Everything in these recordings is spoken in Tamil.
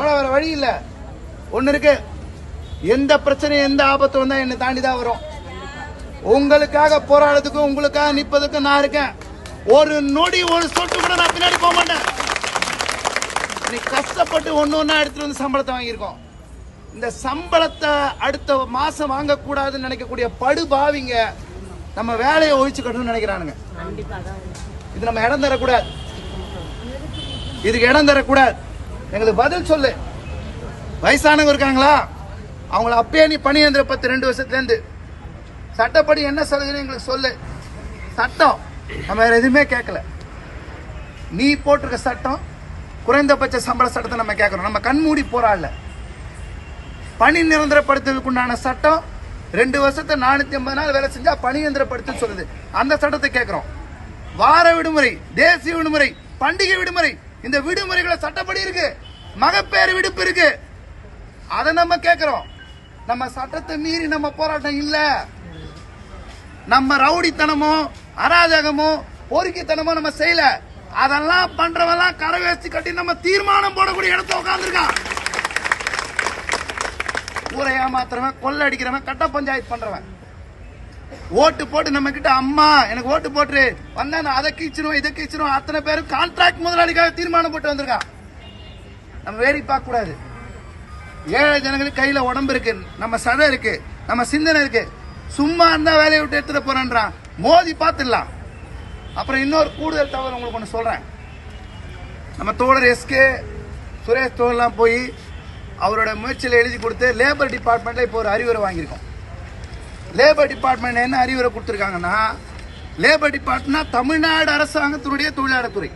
போட வேற வழி இல்ல. ஒண்ணு இருக்கு. எந்த பிரச்சனையும் எந்த ஆபத்து வந்தா என்னை தாண்டி தான் வரும். உங்களுக்காக போராடுறதுக்கும் உங்களுக்காக நிப்பதுக்கும் நான் இருக்கேன். ஒரு நொடி ஒரு சொட்டு கூட நான் பின்னாடி போக மாட்டேன். நீ கஷ்டப்பட்டு ஒண்ணு ஒண்ணா எடுத்துட்டு வந்து சம்பளத்தை வாங்கியிருக்கோம். இந்த சம்பளத்தை அடுத்த மாசம் வாங்கக்கூடாதுன்னு நினைக்கக்கூடிய படுபாவிங்க நம்ம வேலையை ஒழிச்சுக்கணும்னு நினைக்கிறானுங்க. இது நம்ம இடம் தரக்கூடாது. இதுக்கு இடம் தரக்கூடாது. எங்களுக்கு பதில் சொல்லு. வயசானவங்க இருக்காங்களா? அவங்கள அப்பயே நீ பணி எந்திர பத்து ரெண்டு வருஷத்துலேருந்து. சட்டப்படி என்ன சொல்லுதுன்னு எங்களுக்கு சொல்லு. சட்டம். நம்ம வேற எதுவுமே கேட்கல. நீ போட்டிருக்க சட்டம் குறைந்தபட்ச சம்பள சட்டத்தை நம்ம கேட்குறோம். நம்ம கண்மூடி போராடல. பணி நிரந்தரப்படுத்துவதற்கு உண்டான சட்டம் ரெண்டு வருஷத்தை நானூற்றி ஐம்பது நாள் வேலை செஞ்சால் பணி நிரந்தரப்படுத்து சொல்லுது. அந்த சட்டத்தை கேட்குறோம். வார விடுமுறை தேசிய விடுமுறை பண்டிகை விடுமுறை இந்த விடுமுறைகளை சட்டப்படி இருக்கு. மகப்பேறு விடுப்பு இருக்கு. அதை நம்ம கேட்கிறோம் நம்ம சட்டத்தை மீறி நம்ம போராட்டம் இல்ல. நம்ம ரவுடித்தனமோ அராஜகமோ பொறுக்கித்தனமோ நம்ம செய்யல. அதெல்லாம் பண்றவெல்லாம் கரை வேஸ்டி கட்டி நம்ம தீர்மானம் போடக்கூடிய இடத்துல உட்காந்துருக்கான் ஊரை ஏமாத்துறவன் கொள்ளை அடிக்கிறவன் கட்ட பஞ்சாயத்து பண்றவன். ஓட்டு போட்டு நம்ம கிட்ட அம்மா எனக்கு ஓட்டு போட்டு வந்தா நான் அதை கீச்சிரும் இதை கீச்சிரும். அத்தனை பேரும் கான்ட்ராக்ட் முதலாளிக்காக தீர்மானம் போட்டு வந்திருக்கான் நம்ம வேடி பார்க்க கூடாது. ஏழை ஜனங்களுக்கு கையில உடம்பு இருக்கு நம்ம சதை இருக்கு நம்ம சிந்தனை இருக்கு. சும்மா இருந்தா வேலையை விட்டு எடுத்துட்டு போறேன்றான். மோதி பார்த்துடலாம். அப்புறம் இன்னொரு கூடுதல் தகவல் உங்களுக்கு ஒன்று சொல்றேன். நம்ம தோழர் எஸ்கே சுரேஷ் தோழர்லாம் போய் அவரோட முயற்சியில் எழுதி கொடுத்து லேபர் டிபார்ட்மெண்ட்டில் இப்போ ஒரு அறிவுரை வாங்கியிருக்கோம். லேபர் டிபார்ட்மெண்ட் என்ன அறிவுரை கொடுத்துருக்காங்கன்னா லேபர் டிபார்ட்மெண்ட் தமிழ்நாடு அரசாங்கத்தினுடைய தொழிலாளர் துறை.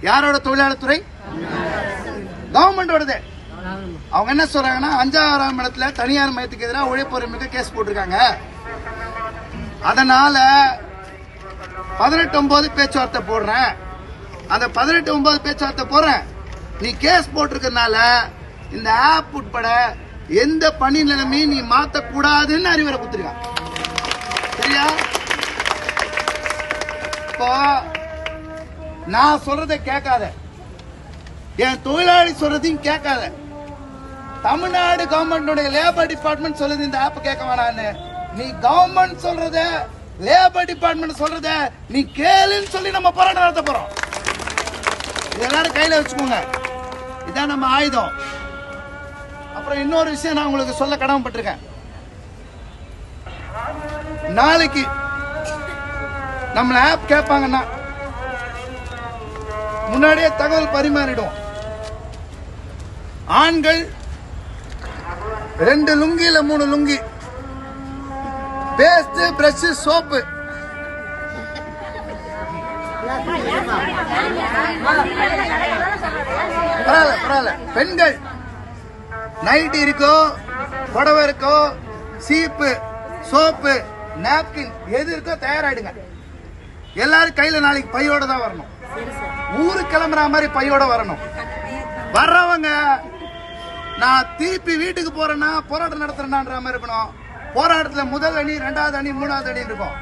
யாரோட தொழிலாளர் துறை? கவர்மெண்டோடது அவங்க என்ன சொல்றாங்கன்னா அஞ்சாறாம் இடத்துல தனியார் மையத்துக்கு எதிராக உழைப்புரிமைக்கு கேஸ் போட்டிருக்காங்க. அதனால பதினெட்டு ஒன்பது பேச்சுவார்த்தை போடுறேன். அந்த பதினெட்டு ஒன்பது பேச்சுவார்த்தை போடுறேன். நீ கேஸ் போட்டிருக்கறனால இந்த ஆப் உட்பட எந்த பணி நிலைமையும் நீ மாத்த கூடாதுன்னு அறிவுரை கொடுத்துருக்கான். சரியா? இப்போ நான் சொல்றத கேட்காத. என் தொழிலாளி சொல்றதையும் கேட்காத. தமிழ்நாடு கவர்மெண்டோட லேபர் டிபார்ட்மெண்ட் சொல்லுது இந்த ஆப் கேட்க வேணான்னு. நீ கவர்மெண்ட் சொல்றத லேபர் டிபார்ட்மெண்ட் சொல்றத நீ கேளுன்னு சொல்லி நம்ம போராட்டம் நடத்த போறோம். இது எல்லாரும் கையில வச்சுக்கோங்க. இதான் நம்ம ஆயுதம். அப்புறம் இன்னொரு விஷயம் நான் உங்களுக்கு சொல்ல கடமைப்பட்டிருக்கேன். நாளைக்கு நம்மள ஆப் கேட்பாங்கன்னா முன்னாடியே தகவல் பரிமாறிடுவோம். ஆண்கள் ரெண்டு லுங்கி இல்ல மூணு லுங்கி. Paste brush soap. பரவாயில்ல பரவாயில்ல. பெண்கள் நைட்டி இருக்கோ புடவை இருக்கோ சீப்பு சோப்பு நாப்கின் எது இருக்கோ தயாராயிடுங்க. எல்லாரும் கையில நாளைக்கு பையோட தான் வரணும். ஊரு கிளம்புற மாதிரி பையோட வரணும். வர்றவங்க நான் திருப்பி வீட்டுக்கு போறேன்னா போராட்டம் நடத்துறேன்ற மாதிரி இருக்கணும். போராட்டத்துல முதல் அணி ரெண்டாவது அணி மூணாவது அணி இருக்கும்.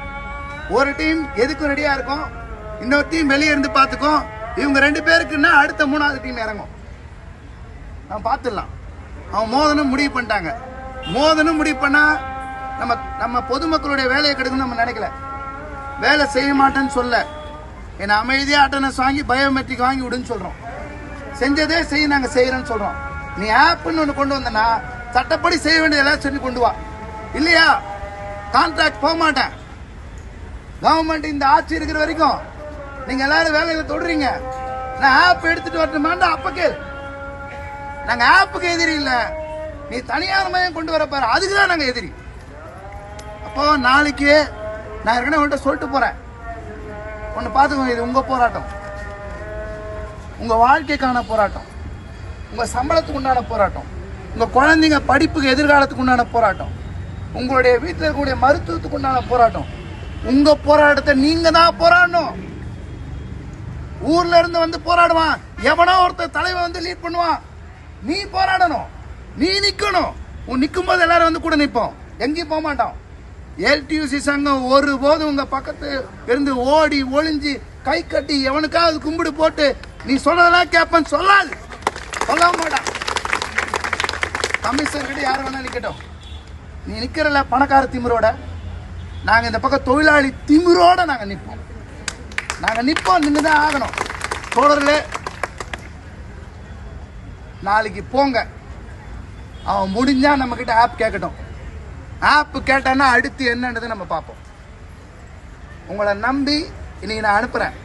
ஒரு டீம் எதுக்கும் ரெடியா இருக்கும்? இன்னொரு டீம் வெளியே இருந்து பார்த்துக்கும். இவங்க ரெண்டு பேருக்குன்னா அடுத்த மூணாவது டீம் இறங்கும். நான் பார்த்துடலாம். அவன் மோதனும் முடிவு பண்ணிட்டாங்க. மோதனும் முடிவு பண்ணா நம்ம நம்ம பொதுமக்களுடைய வேலையை கெடுக்குன்னு நம்ம நினைக்கல. வேலை செய்ய மாட்டேன்னு சொல்ல. என்னை அமைதியாக அட்டனஸ் வாங்கி பயோமெட்ரிக் வாங்கி விடுன்னு சொல்கிறோம் செஞ்சதே செய்ய நாங்கள் செய்கிறோன்னு சொல்கிறோம் நீ ஆப்புன்னு ஒன்று கொண்டு வந்தனா சட்டப்படி செய்ய வேண்டிய எல்லாம் சொல்லி கொண்டு வா. இல்லையா? கான்ட்ராக்ட் போக மாட்டேன். கவர்மெண்ட் இந்த ஆட்சி இருக்கிற வரைக்கும் நீங்கள் எல்லாரும் வேலையில் தொடுறீங்க நான் ஆப் எடுத்துகிட்டு வரட்டுமான்னு அப்போ கேள். நாங்க ஆப்புக்கு எதிரி இல்ல. நீ தனியார் மையம் கொண்டு வர பாரு. அதுக்கு தான் நாங்க எதிரி. அப்போ நாளைக்கு நான் ஏற்கனவே உங்கள்கிட்ட சொல்லிட்டு போறேன். ஒன்று பாத்துக்கோங்க இது உங்க போராட்டம். உங்க வாழ்க்கைக்கான போராட்டம். உங்க சம்பளத்துக்கு உண்டான போராட்டம். உங்க குழந்தைங்க படிப்புக்கு எதிர்காலத்துக்கு உண்டான போராட்டம். உங்களுடைய வீட்டில் இருக்கக்கூடிய மருத்துவத்துக்கு உண்டான போராட்டம். உங்க போராட்டத்தை நீங்க தான் போராடணும். ஊர்ல இருந்து வந்து போராடுவான். எவனோ ஒருத்தர் தலைவன் வந்து லீட் பண்ணுவான். நீ போராடணும். நீ நிக்கணும். உன் நிற்கும் போது எல்லாரும் வந்து கூட நிற்போம். எங்கேயும் போக மாட்டோம். எல்டியூசி சங்கம் ஒரு போது உங்க பக்கத்து இருந்து ஓடி ஒளிஞ்சு கை கட்டி எவனுக்காவது கும்பிடு போட்டு நீ சொன்னதெல்லாம் கேட்பேன்னு சொல்லாது. சொல்ல மாட்டான் கமிஷனர் கிட்ட யார் வேணா நிக்கட்டும். நீ நிக்கிறல பணக்கார திமிரோட. நாங்க இந்த பக்கம் தொழிலாளி திமிரோட நாங்க நிற்போம் நாங்க நிற்போம் நின்று தான் ஆகணும். தோழர்களே நாளைக்கு போங்க. அவன் முடிஞ்சா நம்ம கிட்ட ஆப் கேட்கட்டும் ஆப் கேட்டான்னா அடுத்து என்னன்றதை நம்ம பார்ப்போம். உங்களை நம்பி இன்னைக்கு நான் அனுப்புறேன்.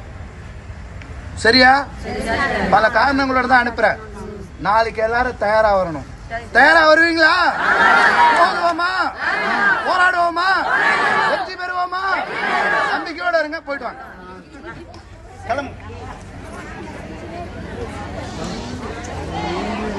சரியா? பல காரணங்களோட தான் அனுப்புறேன். நாளைக்கு எல்லாரும் தயாரா வரணும். தயாரா வருவீங்களா? போதுவோமா? போராடுவோமா? வெற்றி பெறுவோமா? நம்பிக்கையோட இருங்க போயிட்டு வாங்க. கிளம்பு.